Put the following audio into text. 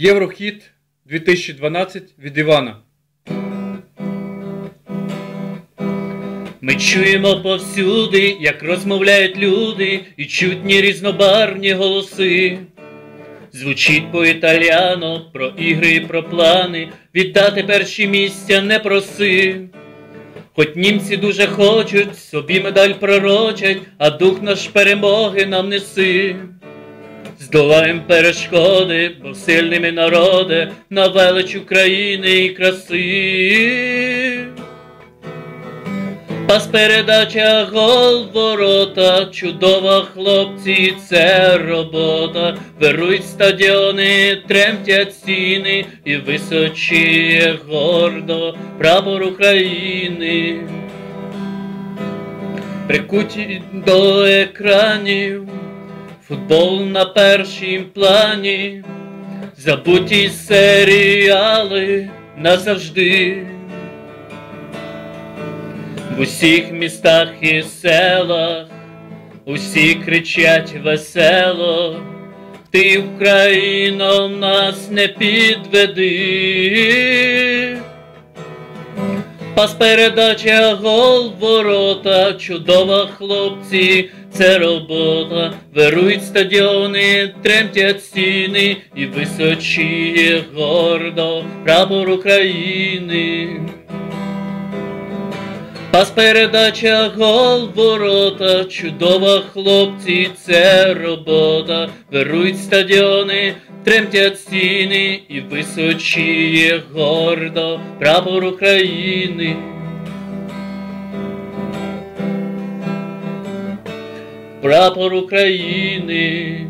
Єврохіт 2012 від Івана. Ми чуємо повсюди, як розмовляють люди, і чутні різнобарвні голоси. Звучить по італіано про ігри і про плани, віддати перші місця не проси. Хоч німці дуже хочуть, собі медаль пророчать, а дух наш перемоги нам неси. Здолаєм перешкоди, бо сильними народи на велич України і краси. Пас передача гол ворота, чудова хлопці, це робота. Вирують стадіони, тремтять стіни і височіє гордо прапор України. Прикуті до екранів, футбол на першім плані, забуті серіали назавжди. В усіх містах і селах усі кричать весело, ти Україно нас не підведи. Пас передача гол ворота, чудова хлопці, це робота, вирують стадіони, тремтять стіни. І височіє гордо прапор України. Пас передача гол ворота, чудова хлопці, це робота, вирують стадіони, тремтять стіни і височіє гордо прапор України. Прапор України.